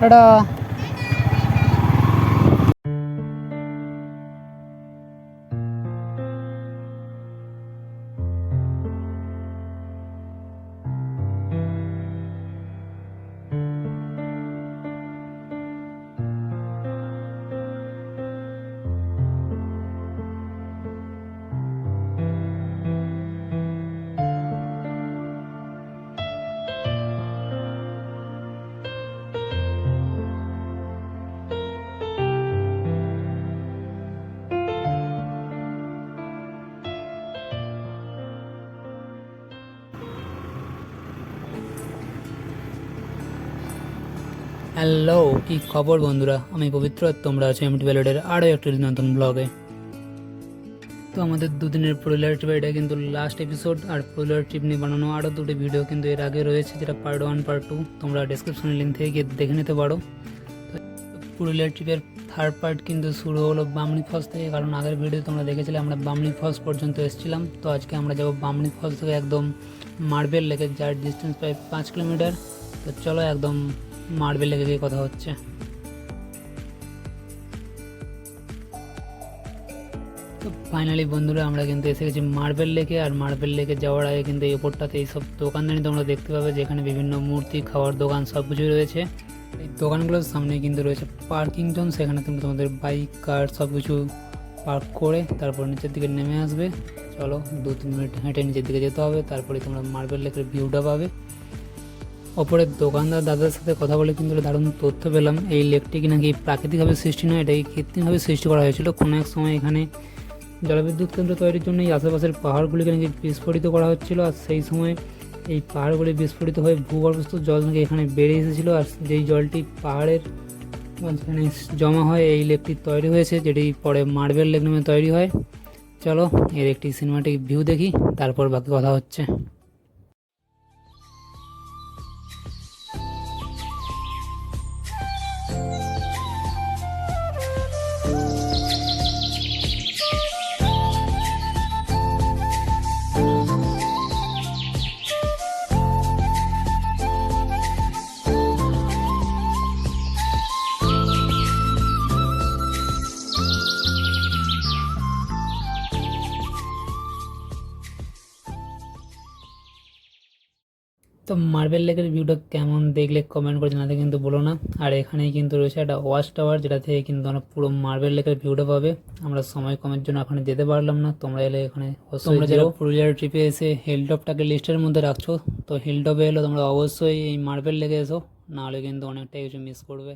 Tata hello, কি খবর বন্ধুরা? আমি পবিত্র, তোমরা আছো এমটি ভ্যালিডের আরও একটি নতুন ব্লগে। তো আমাদের দুদিনের পুরুলিয়ার ট্রিপ এটা কিন্তু লাস্ট এপিসোড আর পুরুলিয়ার ট্রিপ নিয়ে বানানো আরও দুটি ভিডিও কিন্তু এর আগে রয়েছে, যেটা পার্ট ওয়ান পার্ট টু তোমরা ডিসক্রিপশনের লিঙ্ক থেকে গিয়ে দেখে নিতে পারো। পুরুলিয়ার ট্রিপের থার্ড পার্ট কিন্তু শুরু হলো বামনি ফলস থেকে, কারণ আগের ভিডিও তোমরা দেখেছিলে, আমরা বামনি ফলস পর্যন্ত এসেছিলাম। তো আজকে আমরা যাব বামনি ফলস থেকে একদম মার্বেল লেকে যার ডিস্টেন্স প্রায় পাঁচ কিলোমিটার। তো চলো একদম মার্বেল লেগে গিয়ে কথা হচ্ছে। তো ফাইনালি বন্ধুরা, আমরা কিন্তু এসে গেছি মার্বেল লেকে, আর মার্বেল লেকে যাওয়ার আগে কিন্তু এই ওপরটাতে এইসব দোকানদানি তোমরা দেখতে পাবে, যেখানে বিভিন্ন মূর্তি, খাওয়ার দোকান সব কিছুই রয়েছে। এই দোকানগুলোর সামনে কিন্তু রয়েছে পার্কিং জোন সেখানে তুমি তোমাদের বাইক কার সব কিছু পার্ক করে তারপর নিচের দিকে নেমে আসবে। চলো দু তিন মিনিট হেঁটে নিচের দিকে যেতে হবে, তারপরে তোমরা মার্বেল লেকের ভিউটা পাবে। ওপরের দোকানদার দাদার সাথে কথা বলে কিন্তু দারুণ তথ্য পেলাম। এই লেকটি কি নাকি প্রাকৃতিকভাবে সৃষ্টি নয়, এটাকে কৃত্রিমভাবে সৃষ্টি করা হয়েছিল। কোনো এক সময় এখানে জলবিদ্যুৎ কেন্দ্র তৈরির জন্য এই আশেপাশের পাহাড়গুলিকে নাকি বিস্ফোরিত করা হচ্ছিল আর সেই সময় এই পাহাড়গুলি বিস্ফোরিত হয়ে ভূগর্ভস্থ জল নাকি এখানে বেড়ে এসেছিল আর যেই জলটি পাহাড়ের মাঝখানে জমা হয়, এই লেকটি তৈরি হয়েছে, যেটি পরে মার্বেল লেক নামে তৈরি হয়। চলো এর একটি সিনেমাটিক ভিউ দেখি, তারপর বাকি কথা হচ্ছে। মার্বেল লেকের ভিউটা কেমন দেখলে কমেন্ট করে জানাতে কিন্তু বলো না। আর এখানেই কিন্তু রয়েছে একটা ওয়াচ টাওয়ার যেটা থেকে কিন্তু আমরা পুরো মার্বেল লেকের ভিউটা পাবে। আমরা সময় কমের জন্য এখানে যেতে পারলাম না। তোমরা এলে এখানে তোমরা যারা পুরুলিয়ার ট্রিপে এসে হিলটপটাকে লিস্টের মধ্যে রাখছো তো হিলটপে এলে তোমরা অবশ্যই এই মার্বেল লেকে এসো। নাহলে কিন্তু অনেকটাই কিছু মিস করবে।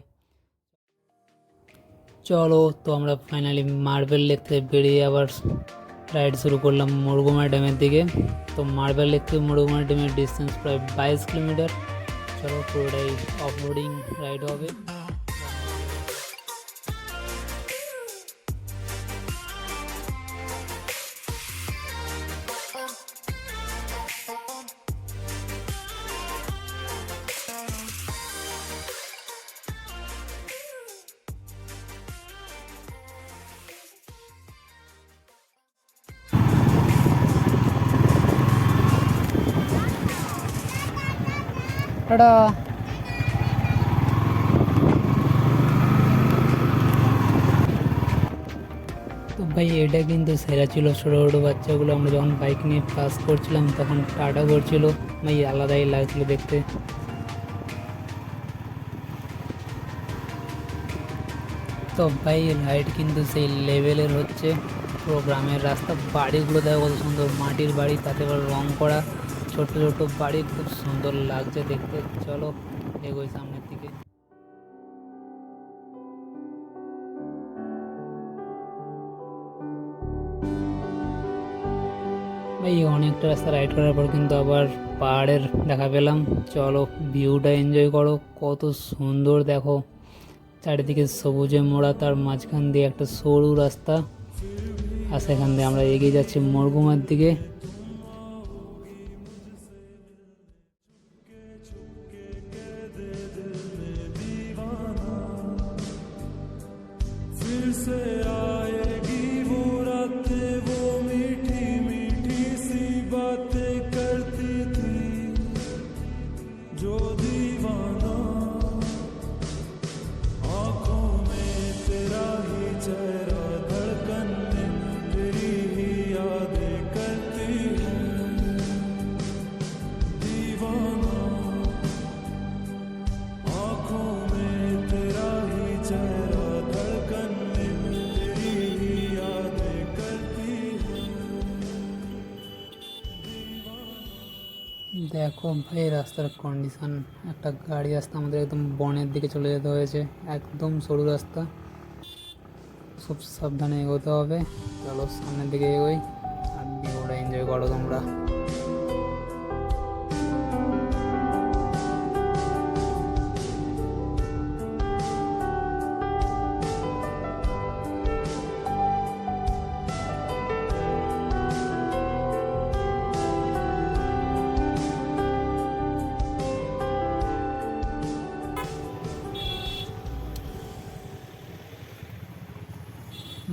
চলো তো আমরা ফাইনালি মার্বেল লেক থেকে বেরিয়ে আবার রাইড শুরু করলাম মুরগুমা ড্যামের দিকে। তো মার্বেল লেক থেকে মুরগুমা ড্যামের ডিস্টেন্স প্রায় বাইশ কিলোমিটার। চলো পুরোটাই অফরোডিং রাইড হবে। তো ভাই এটা কিন্তু সেরা ছিল ছোটো ছোটো বাচ্চাগুলো। আমরা যখন বাইক নিয়ে পাস করছিলাম, তখন টাটা করছিল। ভাই আলাদাই লাগছিল দেখতে। তো ভাই রাইড কিন্তু সেই লেভেলের হচ্ছে। পুরো গ্রামের রাস্তা, বাড়িগুলো দেখো কত সুন্দর। মাটির বাড়ি, তাতে আবার রং করা। ছোট্ট ছোট বাড়ি খুব সুন্দর লাগছে দেখতে। চলো এগোই সামনের দিকে। এই অনেকটা রাস্তা রাইড করার পর কিন্তু আবার পাহাড়ের দেখা পেলাম। চলো ভিউটা এনজয় করো। কত সুন্দর দেখো। চারিদিকে সবুজে মোড়া, তার মাঝখান দিয়ে একটা সরু রাস্তা। আর সেখান দিয়ে আমরা এগিয়ে যাচ্ছি মরগুমার দিকে। দেখো ভাই, রাস্তার কন্ডিশন একটা গাড়ি রাস্তা আমাদের একদম বনের দিকে চলে যেতে হয়েছে। একদম সরু রাস্তা। খুব সাবধানে এগোতে হবে। চলো সামনের দিকে এগোই। আর ভিউটা এনজয় করো তোমরা।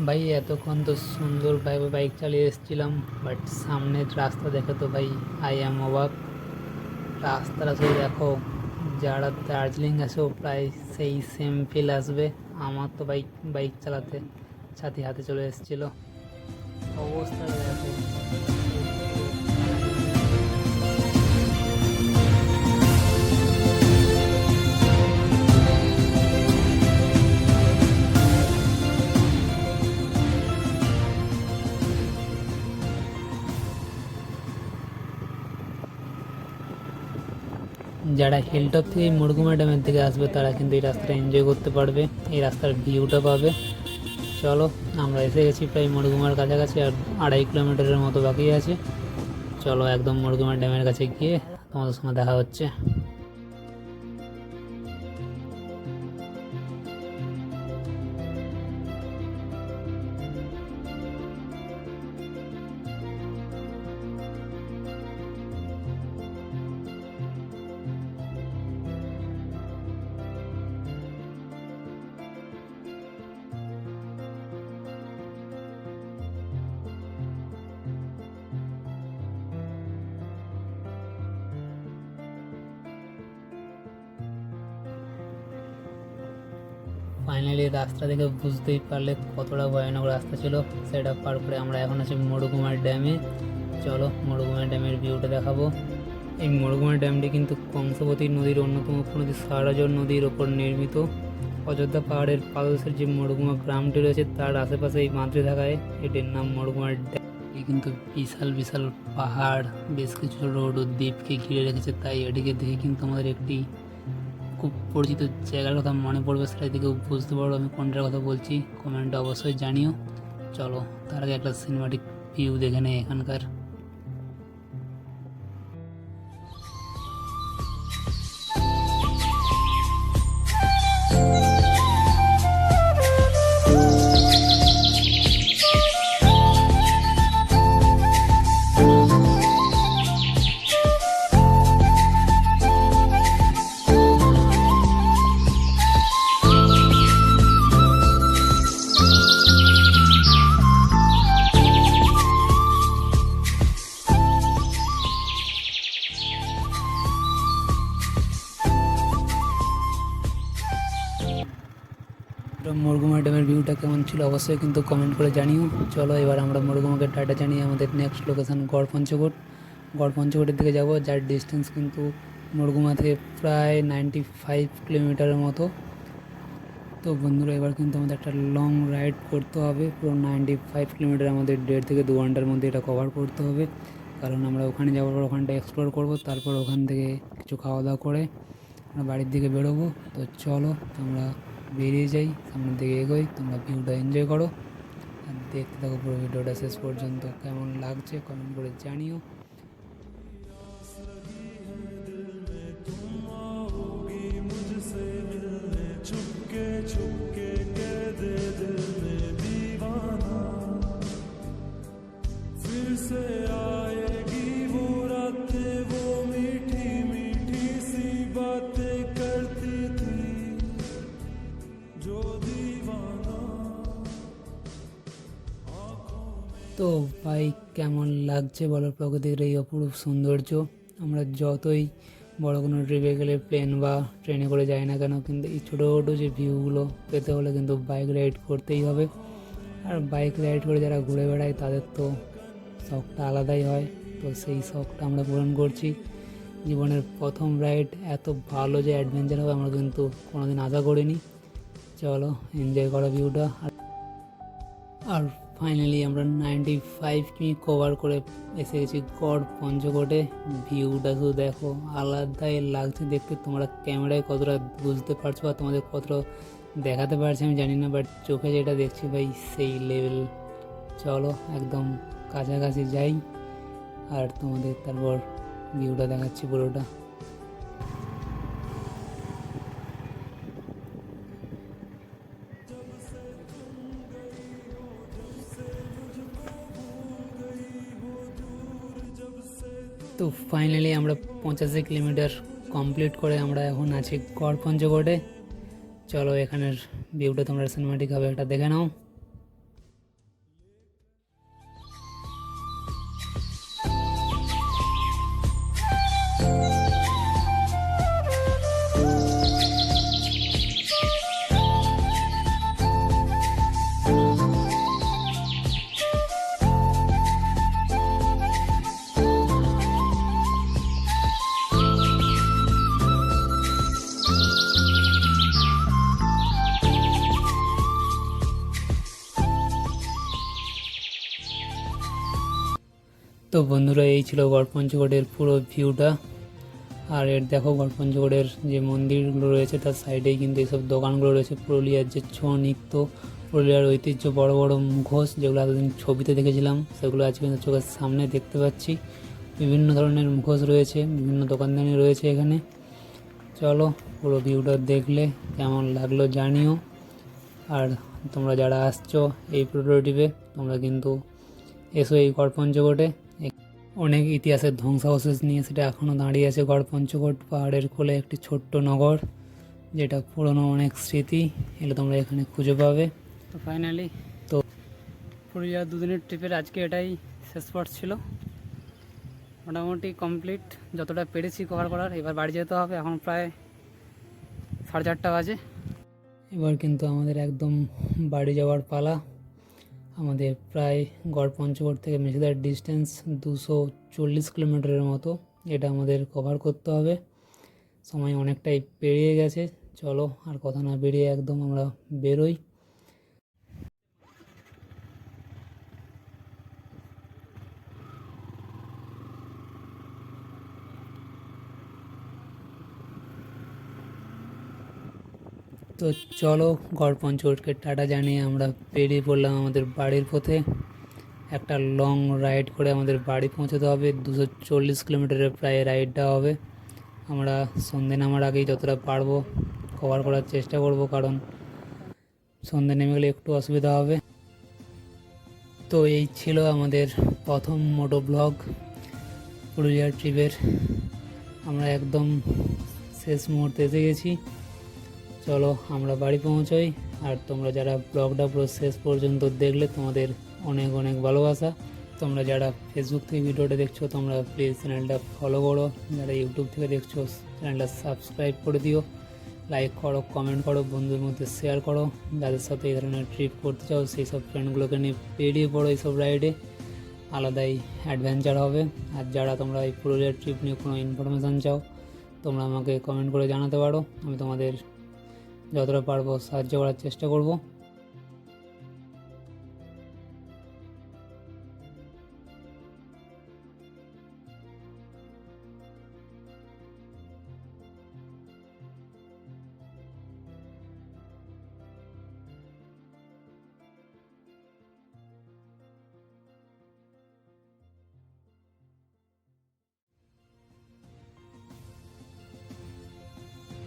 ভাই, এতক্ষণ তো সুন্দরভাবে বাইক চালিয়ে এসেছিলাম বাট সামনের রাস্তা দেখে তো ভাই আই এম অবাক রাস্তাটা শুধু দেখো, যারা দার্জিলিং আসেও প্রায় সেই সেম ফিল আসবে। আমার তো বাইক বাইক চালাতে ছাতি হাতে চলে এসেছিল। অবস্থা দেখো। যারা হিলটপ থেকে মুরগুমা ড্যামের থেকে আসবে, তারা কিন্তু এই রাস্তাটা এনজয় করতে পারবে। এই রাস্তার ভিউটা পাবে। চলো, আমরা এসে গেছি প্রায় মুরগুমার কাছাকাছি, আর আড়াই কিলোমিটারের মতো বাকি আছে। চলো একদম মুরগুমা ড্যামের কাছে গিয়ে তোমাদের সঙ্গে দেখা হচ্ছে। ফাইনালি রাস্তা দেখে বুঝতেই পারলে কতটা ভয়ানক রাস্তা ছিল, সেটা পার করে আমরা এখন আছি মরুকুমার ড্যামে। চলো মরুকুমার ড্যামের ভিউটা দেখাবো। এই মরুকুমার ড্যামটি কিন্তু কংসবতী নদীর অন্যতম নদী সারাজর নদীর ওপর নির্মিত। অযোধ্যা পাহাড়ের পাদদেশের যে মরুকুমা গ্রামটি রয়েছে, তার আশেপাশে এই বাঁধটি থাকায় এটির নাম মরুকুমার ড্যাম। এটি কিন্তু বিশাল বিশাল পাহাড়, বেশ কিছু রোড ও দ্বীপকে ঘিরে রেখেছে, তাই এটিকে দেখে কিন্তু আমাদের একটি খুব পরিচিত জায়গার কথা মনে পড়বে, সেটা দিকেও বুঝতে পারব আমি কোনটার কথা বলছি। কমেন্টে অবশ্যই জানিও। চলো, তার আগে একটা সিনেমাটিক ভিউ দেখে নেই এখানকার। ভিউটা অবশ্যই কিন্তু কমেন্ট করে জানিও। চলো, এবার আমরা মুরগুমাকে টাটা জানিয়ে আমাদের নেক্সট লোকেশান গড় পঞ্চকোট। গড় পঞ্চকোটের দিকে যাব, যার ডিস্টেন্স কিন্তু মুরগুমা থেকে প্রায় নাইনটি ফাইভ কিলোমিটারের মতো। তো বন্ধুরা, এবার কিন্তু আমাদের একটা লং রাইড করতে হবে। পুরো নাইনটি ফাইভ কিলোমিটার আমাদের দেড় থেকে দু ঘণ্টার মধ্যে এটা কভার করতে হবে। কারণ আমরা ওখানে যাওয়ার পর ওখানটা এক্সপ্লোর করব, তারপর ওখান থেকে কিছু খাওয়া দাওয়া করে আমরা বাড়ির দিকে বেরোবো। তো চলো, আমরা বেরিয়ে যাই, সামনের দিকে এগোই, তোমরা ভিউটা এনজয় করো। দেখতে থাকো পুরো ভিডিওটা শেষ পর্যন্ত। কেমন লাগছে কমেন্ট করে জানিও। লাগছে বলো প্রকৃতির এই অপরূপ সৌন্দর্য। আমরা যতই বড় কোনো ট্রিপে গেলে প্লেন বা ট্রেনে করে যাই না কেন, কিন্তু এই ছোটো ছোটো যে ভিউগুলো পেতে হলে কিন্তু বাইক রাইড করতেই হবে। আর বাইক রাইড করে যারা ঘুরে বেড়ায়, তাদের তো শখটা আলাদাই হয়। তো সেই শখটা আমরা পূরণ করছি। জীবনের প্রথম রাইড এত ভালো যে অ্যাডভেঞ্চার হবে আমরা কিন্তু কোনোদিন আশা করিনি। চলো এনজয় করো ভিউটা আর ফাইনালি আমরা নাইনটি ফাইভ কিমি কভার করে এসে গেছি গড়, পঞ্চকোটে ভিউটা শুধু দেখো। আলাদাই লাগছে দেখতে। তোমরা ক্যামেরায় কতটা বুঝতে পারছ বা তোমাদের কতটা দেখাতে পারছি আমি জানি না বাট চোখে যেটা দেখছি ভাই, সেই লেভেল চলো, একদম কাছাকাছি যাই। আর তোমাদের তারপর ভিউটা দেখাচ্ছি পুরোটা। তো ফাইনালি আমরা পঁচাশি কিলোমিটার কমপ্লিট করে আমরা এখন আছি গড় পঞ্চকোটে চলো এখানের ভিউটা তোমরা সিনেমাটিকভাবে একটা দেখে নাও। তো বন্ধুরা, এই ছিল গড় পঞ্চকোটের পুরো ভিউটা আর এর দেখো গড় পঞ্চকোটের যে মন্দিরগুলো রয়েছে, তার সাইডেই কিন্তু এইসব দোকানগুলো রয়েছে। পুরুলিয়ার যে ছৌ নৃত্য, পুরুলিয়ার ঐতিহ্য, বড় বড় মুখোশ, যেগুলো এতদিন ছবিতে দেখেছিলাম, সেগুলো আজকে কিন্তু চোখের সামনে দেখতে পাচ্ছি। বিভিন্ন ধরনের মুখোশ রয়েছে, বিভিন্ন দোকানদানি রয়েছে এখানে। চলো পুরো ভিউটা দেখলে, কেমন লাগল জানিও। আর তোমরা যারা আসছো এই প্রোটোটিপে তোমরা কিন্তু এসো এই গড় পঞ্চকোটে অনেক ইতিহাসের ধ্বংসাবশেষ নিয়ে সেটা এখনও দাঁড়িয়ে আছে গড় পঞ্চকোট পাহাড়ের কোলে একটি ছোট্ট নগর যেটা পুরনো অনেক স্মৃতি এগুলো তোমরা এখানে খুঁজে পাবে। তো ফাইনালি তো পুরুলিয়া দুদিনের ট্রিপের আজকে এটাই শেষ স্পট ছিল। মোটামুটি কমপ্লিট যতটা পেরেছি কভার করার এবার বাড়ি যেতে হবে এখন প্রায় সাড়ে চারটা বাজে। এবার কিন্তু আমাদের একদম বাড়ি যাওয়ার পালা। আমাদের প্রায় গড় পঞ্চগড় থেকে মেছেদার ডিস্টেন্স দুশো চল্লিশ কিলোমিটারের মতো এটা আমাদের কভার করতে হবে। সময় অনেকটাই পেরিয়ে গেছে। চলো আর কথা না বেরিয়ে একদম আমরা বেরোই। তো চলো গড় পঞ্চকোটকে টাটা জানিয়ে আমরা বেরিয়ে পড়লাম আমাদের বাড়ির পথে। একটা লং রাইড করে আমাদের বাড়ি পৌঁছতে হবে। দুশো চল্লিশ কিলোমিটারের প্রায় রাইডটা হবে। আমরা সন্ধে নামার আগেই যতটা পারব কভার করার চেষ্টা করব কারণ সন্ধে নেমে গেলে একটু অসুবিধা হবে। তো এই ছিল আমাদের প্রথম মোটো ব্লগ পুরুলিয়ার ট্রিপের আমরা একদম শেষ মুহূর্তে এসে গেছি। চলো আমরা বাড়ি পৌঁছাই, আর তোমরা যারা ব্লগটা পুরো শেষ পর্যন্ত দেখলে তোমাদের অনেক অনেক ভালোবাসা। তোমরা যারা ফেসবুক থেকে ভিডিওটা দেখছ, তোমরা প্লিজ চ্যানেলটা ফলো করো। যারা ইউটিউব থেকে দেখছ চ্যানেলটা সাবস্ক্রাইব করে দিও। লাইক করো কমেন্ট করো, বন্ধুদের মধ্যে শেয়ার করো। যাদের সাথে এই ধরনের ট্রিপ করতে চাও, সেই সব ফ্রেন্ডগুলোকে নিয়ে বেরিয়ে পড়ো এইসব রাইডে আলাদাই অ্যাডভেঞ্চার হবে। আর যারা তোমরা এই পুরুলিয়ার ট্রিপ নিয়ে কোনো ইনফরমেশান চাও, তোমরা আমাকে কমেন্ট করে জানাতে পারো। আমি তোমাদের যতটা পারব সাহায্য করার চেষ্টা করব।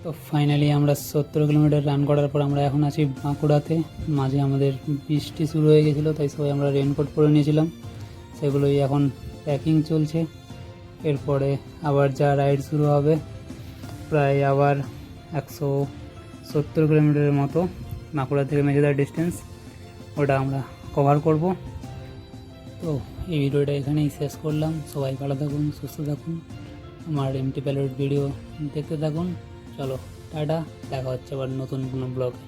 তো ফাইনালি আমরা সত্তর কিলোমিটার রান করার পর আমরা এখন আছি বাঁকুড়াতে। মাঝে আমাদের বৃষ্টি শুরু হয়ে গেছিল, তাই সবাই আমরা রেনকোট পরে নিয়েছিলাম। সেগুলোই এখন প্যাকিং চলছে। এরপরে আবার যা রাইড শুরু হবে, প্রায় আবার একশো সত্তর কিলোমিটারের মতো বাঁকুড়া থেকে মেজেদার ডিস্টেন্স ওটা আমরা কভার করব। তো এই ভিডিওটা এখানেই শেষ করলাম। সবাই ভালো থাকুন, সুস্থ থাকুন। আমার এমটি প্যালেট ভিডিও দেখতে থাকুন। চলো টাটা দেখা হচ্ছে আবার নতুন কোনো ব্লগে